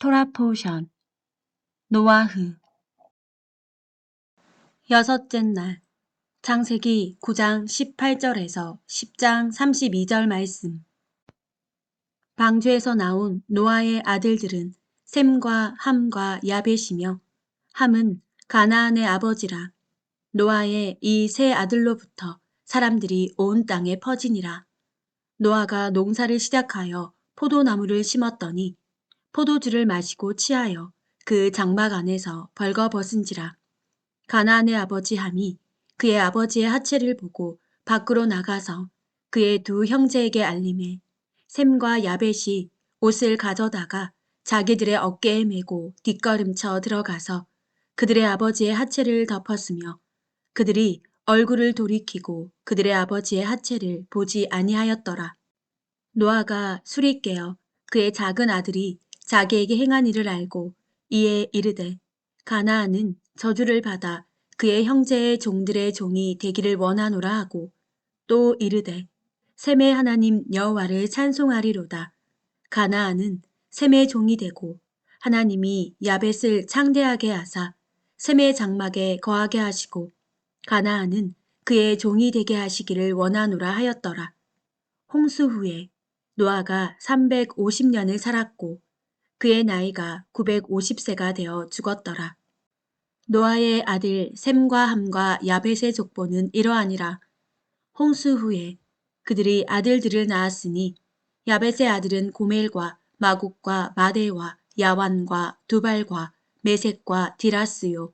토라포션. 노아흐. 여섯째 날. 창세기 9장 18절에서 10장 32절 말씀. 방주에서 나온 노아의 아들들은 셈과 함과 야벳이며 함은 가나안의 아버지라 노아의 이 세 아들로부터 사람들이 온 땅에 퍼지니라. 노아가 농사를 시작하여 포도나무를 심었더니 포도주를 마시고 취하여 그 장막 안에서 벌거벗은지라. 가나안의 아버지 함이 그의 아버지의 하체를 보고 밖으로 나가서 그의 두 형제에게 알림해 샘과 야벳이 옷을 가져다가 자기들의 어깨에 메고 뒷걸음쳐 들어가서 그들의 아버지의 하체를 덮었으며 그들이 얼굴을 돌이키고 그들의 아버지의 하체를 보지 아니하였더라. 노아가 술이 깨어 그의 작은 아들이 자기에게 행한 일을 알고 이에 이르되 가나안은 저주를 받아 그의 형제의 종들의 종이 되기를 원하노라 하고 또 이르되 셈의 하나님 여호와를 찬송하리로다. 가나안은 셈의 종이 되고 하나님이 야벳을 창대하게 하사 셈의 장막에 거하게 하시고 가나안은 그의 종이 되게 하시기를 원하노라 하였더라. 홍수 후에 노아가 350년을 살았고 그의 나이가 950세가 되어 죽었더라. 노아의 아들 셈과 함과 야벳의 족보는 이러하니라. 홍수 후에 그들이 아들들을 낳았으니 야벳의 아들은 고멜과 마국과 마데와 야완과 두발과 메색과 디라스요.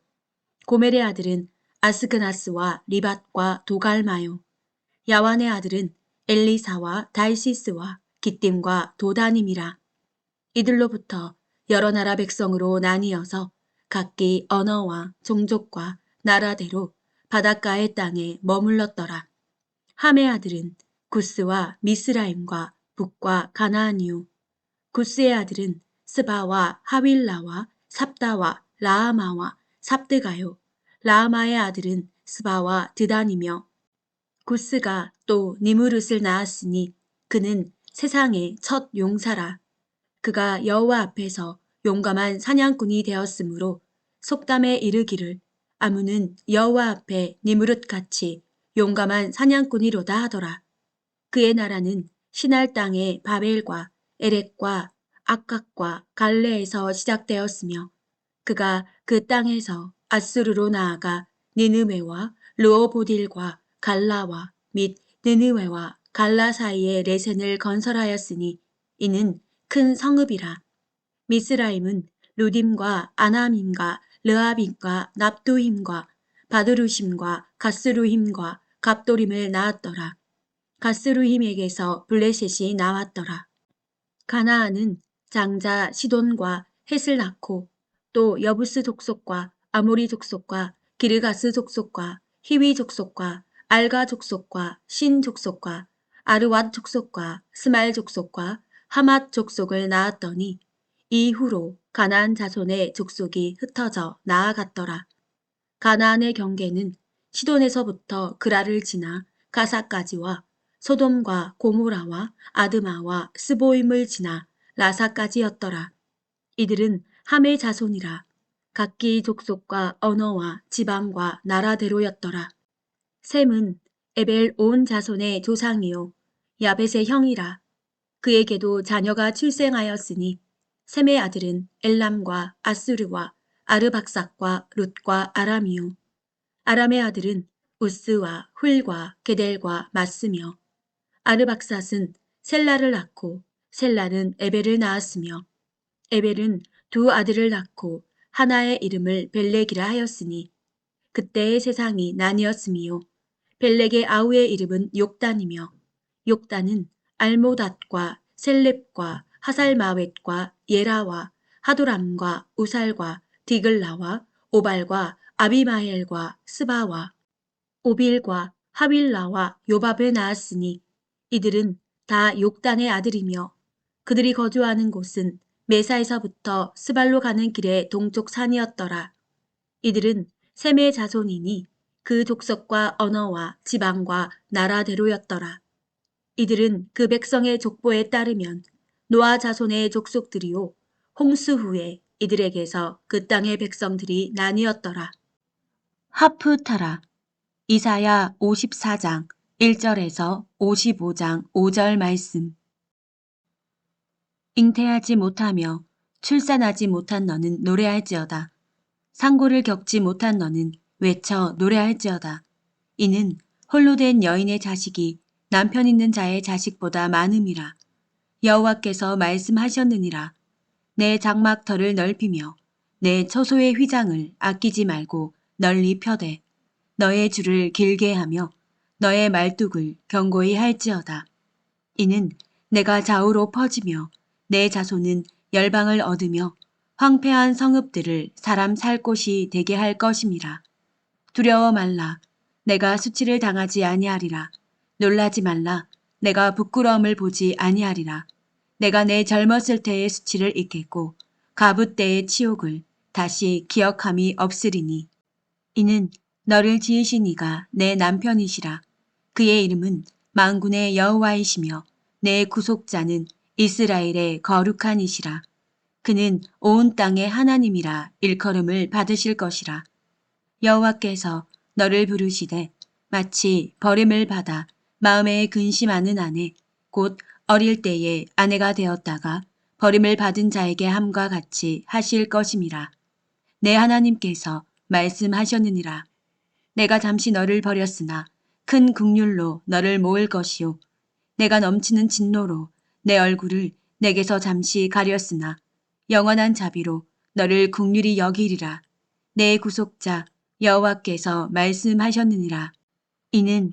고멜의 아들은 아스그나스와 리밧과 도갈마요. 야완의 아들은 엘리사와 달시스와 기띔과 도다님이라. 이들로부터 여러 나라 백성으로 나뉘어서 각기 언어와 종족과 나라대로 바닷가의 땅에 머물렀더라. 함의 아들은 구스와 미스라임과 북과 가나안이요. 구스의 아들은 스바와 하윌라와 삽다와 라아마와 삽드가요. 라아마의 아들은 스바와 드단이며 구스가 또 니무릇을 낳았으니 그는 세상의 첫 용사라. 그가 여호와 앞에서 용감한 사냥꾼이 되었으므로 속담에 이르기를 아무는 여호와 앞에 니무릇같이 용감한 사냥꾼이로다 하더라. 그의 나라는 신할 땅의 바벨과 에렉과 아각과 갈레에서 시작되었으며 그가 그 땅에서 아수르로 나아가 니느웨와 르오보딜과 갈라와 및 느느웨와 갈라 사이에 레센을 건설하였으니 이는 큰 성읍이라. 미스라임은 루딤과 아나밈과 르아빔과 납두힘과 바드루심과 가스루힘과 갑도림을 낳았더라. 가스루힘에게서 블레셋이 나왔더라. 가나안은 장자 시돈과 헷을 낳고 또 여부스 족속과 아모리 족속과 기르가스 족속과 히위 족속과 알가 족속과 신 족속과 아르왓 족속과 스말 족속과 하맛 족속을 낳았더니 이후로 가나안 자손의 족속이 흩어져 나아갔더라. 가나안의 경계는 시돈에서부터 그라를 지나 가사까지와 소돔과 고모라와 아드마와 스보임을 지나 라사까지였더라. 이들은 함의 자손이라 각기 족속과 언어와 지방과 나라대로였더라. 셈은 에벨 온 자손의 조상이요 야벳의 형이라 그에게도 자녀가 출생하였으니 셈의 아들은 엘람과 아수르와 아르박삭과 룻과 아람이요. 아람의 아들은 우스와 훌과 게델과 마스며 아르박삿은 셀라를 낳고 셀라는 에벨을 낳았으며 에벨은 두 아들을 낳고 하나의 이름을 벨렉이라 하였으니 그때의 세상이 나뉘었으며 벨렉의 아우의 이름은 욕단이며 욕단은 알모닷과 셀렙과 하살마웻과 예라와 하도람과 우살과 디글라와 오발과 아비마엘과 스바와 오빌과 하윌라와 요밥을 낳았으니 이들은 다 욕단의 아들이며 그들이 거주하는 곳은 메사에서부터 스발로 가는 길의 동쪽 산이었더라. 이들은 셈의 자손이니 그 족속과 언어와 지방과 나라대로였더라. 이들은 그 백성의 족보에 따르면 노아 자손의 족속들이요 홍수 후에 이들에게서 그 땅의 백성들이 나뉘었더라. 하프타라 이사야 54장 1절에서 55장 5절 말씀 잉태하지 못하며 출산하지 못한 너는 노래할지어다. 상고를 겪지 못한 너는 외쳐 노래할지어다. 이는 홀로 된 여인의 자식이 남편 있는 자의 자식보다 많음이라. 여호와께서 말씀하셨느니라. 내 장막터를 넓히며 내 처소의 휘장을 아끼지 말고 널리 펴되 너의 줄을 길게 하며 너의 말뚝을 견고히 할지어다. 이는 내가 좌우로 퍼지며 내 자손은 열방을 얻으며 황폐한 성읍들을 사람 살 곳이 되게 할 것임이라. 두려워 말라. 내가 수치를 당하지 아니하리라. 놀라지 말라. 내가 부끄러움을 보지 아니하리라. 내가 내 젊었을 때의 수치를 잊겠고 가부 때의 치욕을 다시 기억함이 없으리니. 이는 너를 지으신 이가 내 남편이시라. 그의 이름은 망군의 여호와이시며 내 구속자는 이스라엘의 거룩한 이시라. 그는 온 땅의 하나님이라 일컬음을 받으실 것이라. 여호와께서 너를 부르시되 마치 버림을 받아 마음에 근심하는 아내 곧 어릴 때에 아내가 되었다가 버림을 받은 자에게 함과 같이 하실 것임이라. 내 하나님께서 말씀하셨느니라. 내가 잠시 너를 버렸으나 큰 국률로 너를 모을 것이요. 내가 넘치는 진노로 내 얼굴을 내게서 잠시 가렸으나 영원한 자비로 너를 국률이 여기리라. 내 구속자 여호와께서 말씀하셨느니라. 이는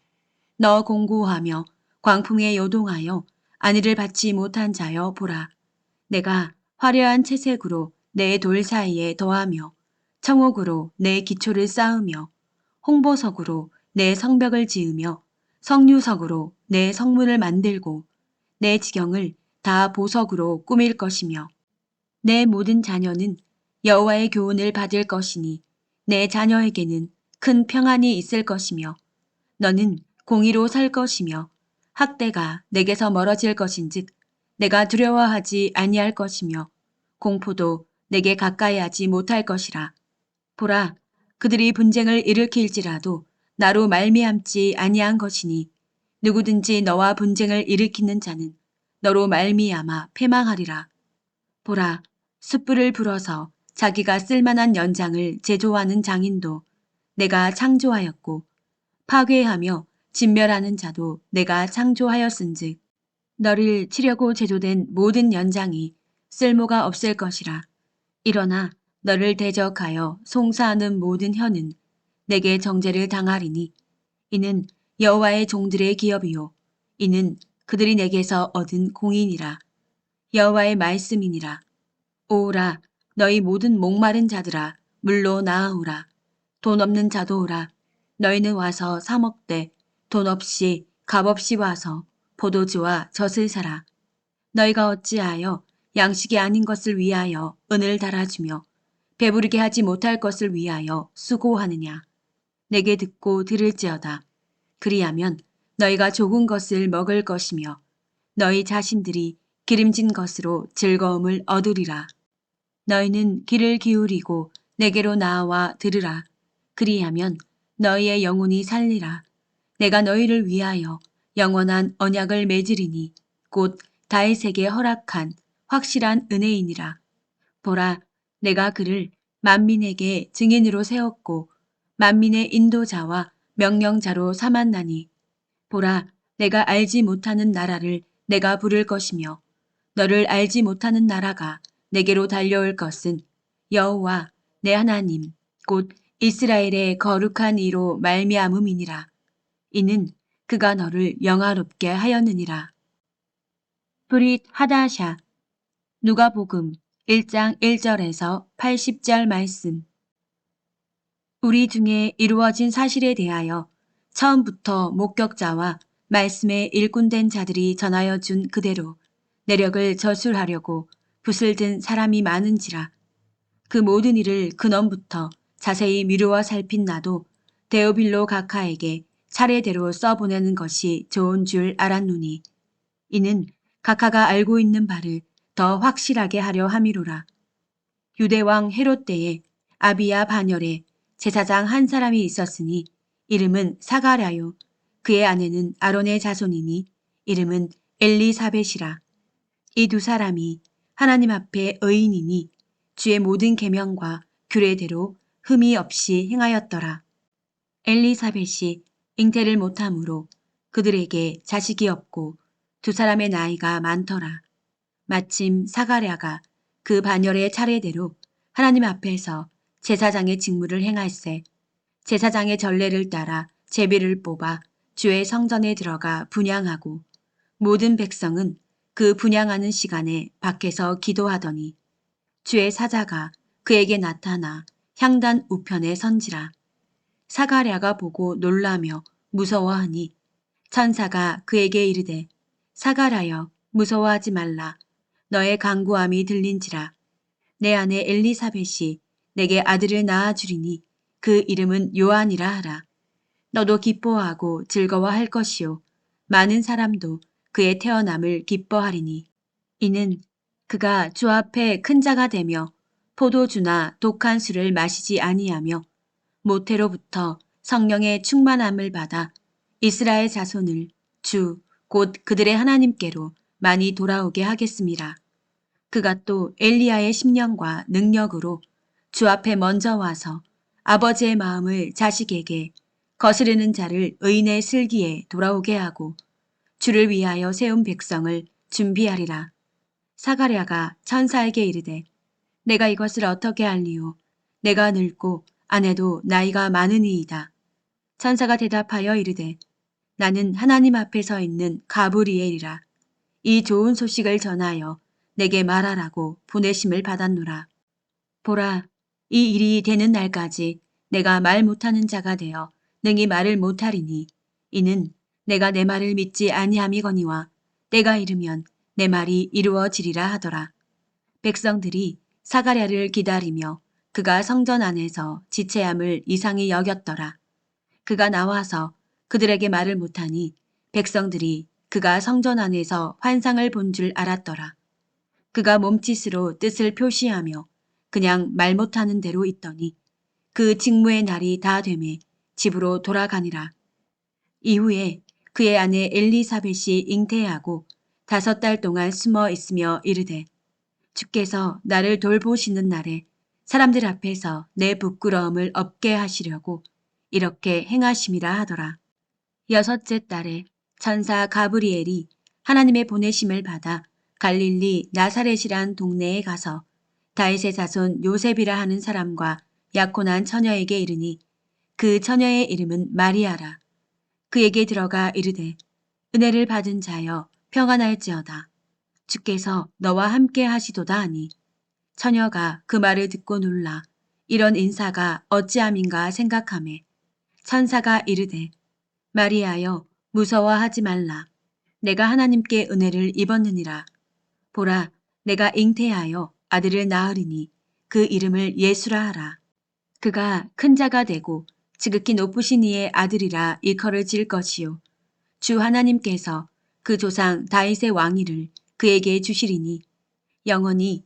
너 공고하며 광풍에 요동하여 안위를 받지 못한 자여 보라. 내가 화려한 채색으로 내 돌 사이에 더하며 청옥으로 내 기초를 쌓으며 홍보석으로 내 성벽을 지으며 성류석으로 내 성문을 만들고 내 지경을 다 보석으로 꾸밀 것이며 내 모든 자녀는 여호와의 교훈을 받을 것이니 내 자녀에게는 큰 평안이 있을 것이며 너는 공의로 살 것이며 학대가 내게서 멀어질 것인즉 내가 두려워하지 아니할 것이며 공포도 내게 가까이 하지 못할 것이라 보라 그들이 분쟁을 일으킬지라도 나로 말미암지 아니한 것이니 누구든지 너와 분쟁을 일으키는 자는 너로 말미암아 패망하리라. 보라, 숯불을 불어서 자기가 쓸만한 연장을 제조하는 장인도 내가 창조하였고 파괴하며 진멸하는 자도 내가 창조하였은즉 너를 치려고 제조된 모든 연장이 쓸모가 없을 것이라. 일어나 너를 대적하여 송사하는 모든 혀는 내게 정죄를 당하리니 이는 여호와의 종들의 기업이요 이는 그들이 내게서 얻은 공인이라. 여호와의 말씀이니라. 오라 너희 모든 목마른 자들아 물로 나아오라. 돈 없는 자도 오라. 너희는 와서 사 먹되 돈 없이 값 없이 와서 포도주와 젖을 사라 너희가 어찌하여 양식이 아닌 것을 위하여 은을 달아주며 배부르게 하지 못할 것을 위하여 수고하느냐 내게 듣고 들을지어다 그리하면 너희가 좋은 것을 먹을 것이며 너희 자신들이 기름진 것으로 즐거움을 얻으리라. 너희는 귀를 기울이고 내게로 나와 들으라. 그리하면 너희의 영혼이 살리라. 내가 너희를 위하여 영원한 언약을 맺으리니 곧 다윗에게 허락한 확실한 은혜이니라. 보라, 내가 그를 만민에게 증인으로 세웠고 만민의 인도자와 명령자로 삼았나니 보라 내가 알지 못하는 나라를 내가 부를 것이며 너를 알지 못하는 나라가 내게로 달려올 것은 여호와 내 하나님 곧 이스라엘의 거룩한 이로 말미암음이니라 이는 그가 너를 영화롭게 하였느니라 브릿 하다샤 누가복음 1장 1절에서 80절 말씀. 우리 중에 이루어진 사실에 대하여 처음부터 목격자와 말씀에 일꾼된 자들이 전하여 준 그대로 내력을 저술하려고 붓을 든 사람이 많은지라. 그 모든 일을 근원부터 자세히 미루어 살핀 나도 데오빌로 각하에게 차례대로 써보내는 것이 좋은 줄 알았노니 이는 각하가 알고 있는 바를 더 확실하게 하려 함이로라. 유대왕 헤롯 때에 아비야 반열에 제사장 한 사람이 있었으니 이름은 사가랴요. 그의 아내는 아론의 자손이니 이름은 엘리사벳이라. 이 두 사람이 하나님 앞에 의인이니 주의 모든 계명과 규례대로 흠이 없이 행하였더라. 엘리사벳이 잉태를 못하므로 그들에게 자식이 없고 두 사람의 나이가 많더라. 마침 사가랴가 그 반열의 차례대로 하나님 앞에서 제사장의 직무를 행할세 제사장의 전례를 따라 제비를 뽑아 주의 성전에 들어가 분양하고 모든 백성은 그 분양하는 시간에 밖에서 기도하더니 주의 사자가 그에게 나타나 향단 우편에 선지라. 사가랴가 보고 놀라며 무서워하니 천사가 그에게 이르되 사가랴여 무서워하지 말라. 너의 강구함이 들린지라. 내 아내 엘리사벳이 내게 아들을 낳아 주리니 그 이름은 요한이라 하라. 너도 기뻐하고 즐거워할 것이요. 많은 사람도 그의 태어남을 기뻐하리니. 이는 그가 주 앞에 큰 자가 되며 포도주나 독한 술을 마시지 아니하며 모태로부터 성령의 충만함을 받아 이스라엘 자손을 주 곧 그들의 하나님께로 많이 돌아오게 하겠습니다. 그가 또 엘리야의 심령과 능력으로 주 앞에 먼저 와서 아버지의 마음을 자식에게 거스르는 자를 의인의 슬기에 돌아오게 하고 주를 위하여 세운 백성을 준비하리라. 사가랴가 천사에게 이르되 내가 이것을 어떻게 알리오? 내가 늙고 아내도 나이가 많으니이다. 천사가 대답하여 이르되 나는 하나님 앞에 서 있는 가브리엘이라. 이 좋은 소식을 전하여 내게 말하라고 보내심을 받았노라. 보라, 이 일이 되는 날까지 내가 말 못하는 자가 되어 능히 말을 못하리니 이는 내가 내 말을 믿지 아니함이거니와 때가 이르면 내 말이 이루어지리라 하더라. 백성들이 사가랴를 기다리며 그가 성전 안에서 지체함을 이상히 여겼더라. 그가 나와서 그들에게 말을 못하니 백성들이 그가 성전 안에서 환상을 본 줄 알았더라. 그가 몸짓으로 뜻을 표시하며 그냥 말 못하는 대로 있더니 그 직무의 날이 다 되매 집으로 돌아가니라. 이후에 그의 아내 엘리사벳이 잉태하고 다섯 달 동안 숨어 있으며 이르되 주께서 나를 돌보시는 날에 사람들 앞에서 내 부끄러움을 없게 하시려고 이렇게 행하심이라 하더라. 여섯째 달에 천사 가브리엘이 하나님의 보내심을 받아 갈릴리 나사렛이란 동네에 가서 다윗의 자손 요셉이라 하는 사람과 약혼한 처녀에게 이르니 그 처녀의 이름은 마리아라. 그에게 들어가 이르되 은혜를 받은 자여 평안할지어다. 주께서 너와 함께 하시도다 하니 처녀가 그 말을 듣고 놀라 이런 인사가 어찌함인가 생각하매 천사가 이르되 마리아여 무서워하지 말라. 내가 하나님께 은혜를 입었느니라. 보라 내가 잉태하여 아들을 낳으리니 그 이름을 예수라 하라. 그가 큰 자가 되고 지극히 높으신 이의 아들이라 일컬을 질 것이요. 주 하나님께서 그 조상 다윗의 왕위를 그에게 주시리니 영원히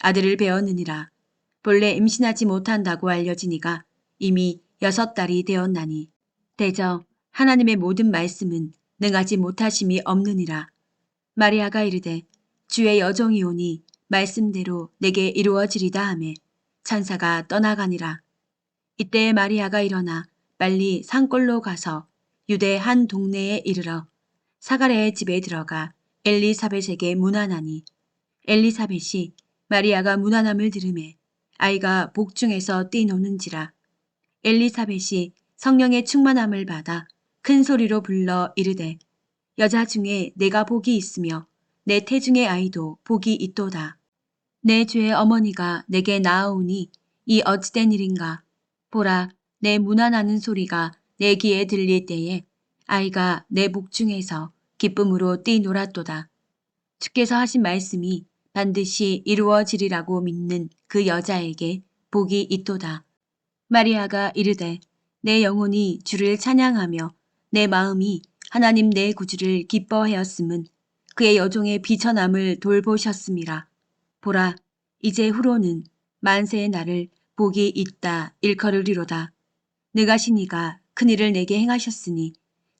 아들을 배웠느니라. 본래 임신하지 못한다고 알려지니가 이미 여섯 달이 되었나니 대저 하나님의 모든 말씀은 능하지 못하심이 없느니라. 마리아가 이르되 주의 여종이 오니 말씀대로 내게 이루어지리다 하매 천사가 떠나가니라. 이때 마리아가 일어나 빨리 산골로 가서 유대 한 동네에 이르러 사가랴의 집에 들어가 엘리사벳에게 문안하니 엘리사벳이 마리아가 문안함을 들음에 아이가 복중에서 뛰노는지라 엘리사벳이 성령의 충만함을 받아 큰 소리로 불러 이르되 여자 중에 내가 복이 있으며 내 태중의 아이도 복이 있도다. 내 죄의 어머니가 내게 나아오니 이 어찌된 일인가. 보라 내 문안하는 소리가 내 귀에 들릴 때에 아이가 내 복중에서 기쁨으로 뛰놀았도다. 주께서 하신 말씀이 반드시 이루어지리라고 믿는 그 여자에게 복이 있도다. 마리아가 이르되 내 영혼이 주를 찬양하며 내 마음이 하나님 내 구주를 기뻐하였음은 그의 여종의 비천함을 돌보셨음이라. 보라 이제 후로는 만세의 날을 복이 있다 일컬으리로다. 느가시니가 큰일을 내게 행하셨으니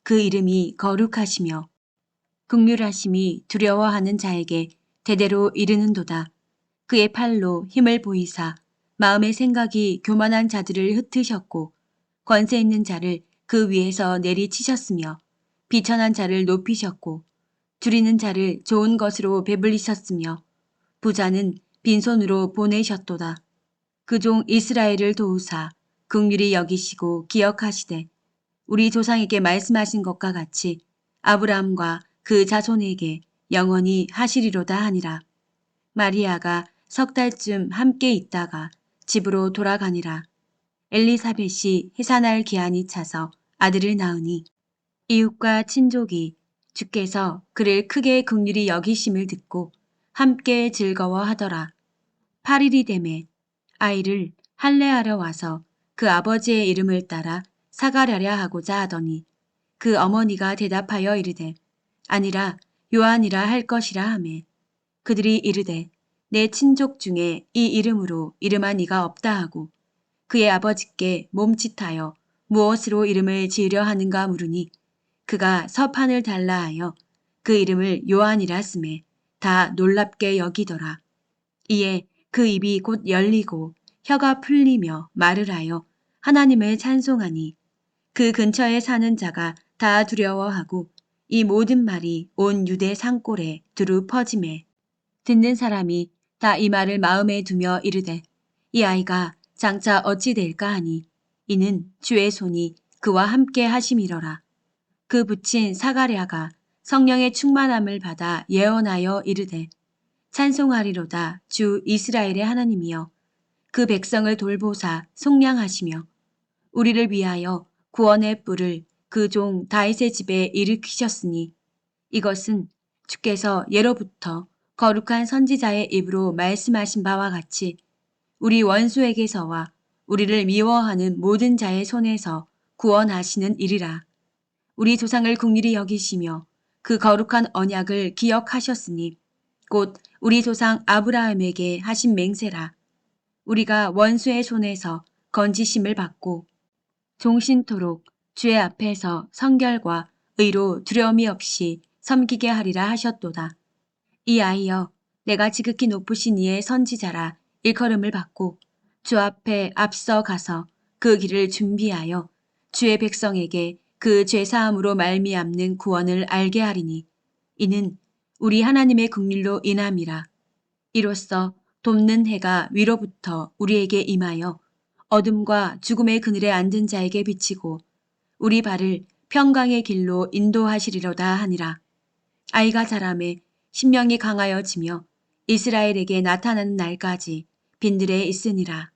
그 이름이 거룩하시며 극률하심이 두려워하는 자에게 대대로 이르는도다. 그의 팔로 힘을 보이사 마음의 생각이 교만한 자들을 흩으셨고 권세 있는 자를 그 위에서 내리치셨으며 비천한 자를 높이셨고 줄이는 자를 좋은 것으로 배불리셨으며 부자는 빈손으로 보내셨도다. 그 종 이스라엘을 도우사 극률이 여기시고 기억하시되 우리 조상에게 말씀하신 것과 같이 아브라함과 그 자손에게 영원히 하시리로다 하니라. 마리아가 석 달쯤 함께 있다가 집으로 돌아가니라. 엘리사벳이 해산할 기한이 차서 아들을 낳으니 이웃과 친족이 주께서 그를 크게 극률이 여기심을 듣고 함께 즐거워하더라. 8일이 되매 아이를 할례하러 와서 그 아버지의 이름을 따라 사가랴랴 하고자 하더니 그 어머니가 대답하여 이르되 아니라 요한이라 할 것이라 하매 그들이 이르되 내 친족 중에 이 이름으로 이름한 이가 없다 하고 그의 아버지께 몸짓하여 무엇으로 이름을 지으려 하는가 물으니 그가 서판을 달라 하여 그 이름을 요한이라 쓰매 다 놀랍게 여기더라. 이에 그 입이 곧 열리고 혀가 풀리며 말을 하여 하나님을 찬송하니 그 근처에 사는 자가 다 두려워하고 이 모든 말이 온 유대 산골에 두루 퍼짐에 듣는 사람이 다 이 말을 마음에 두며 이르되 이 아이가 장차 어찌 될까 하니 이는 주의 손이 그와 함께 하심이러라. 그 붙인 사가랴가 성령의 충만함을 받아 예언하여 이르되 찬송하리로다 주 이스라엘의 하나님이여 그 백성을 돌보사 속량하시며 우리를 위하여 구원의 뿔을 그 종 다윗의 집에 일으키셨으니 이것은 주께서 예로부터 거룩한 선지자의 입으로 말씀하신 바와 같이 우리 원수에게서와 우리를 미워하는 모든 자의 손에서 구원하시는 일이라. 우리 조상을 국리히 여기시며 그 거룩한 언약을 기억하셨으니 곧 우리 조상 아브라함에게 하신 맹세라. 우리가 원수의 손에서 건지심을 받고 종신토록 주의 앞에서 성결과 의로 두려움이 없이 섬기게 하리라 하셨도다. 이 아이여 내가 지극히 높으신 이의 선지자라 일컬음을 받고 주 앞에 앞서 가서 그 길을 준비하여 주의 백성에게 그 죄사함으로 말미암는 구원을 알게 하리니 이는 우리 하나님의 국밀로 인함이라. 이로써 돕는 해가 위로부터 우리에게 임하여 어둠과 죽음의 그늘에 앉은 자에게 비치고 우리 발을 평강의 길로 인도하시리로다 하니라. 아이가 자라매 신명이 강하여지며 이스라엘에게 나타나는 날까지 빈들에 있으니라.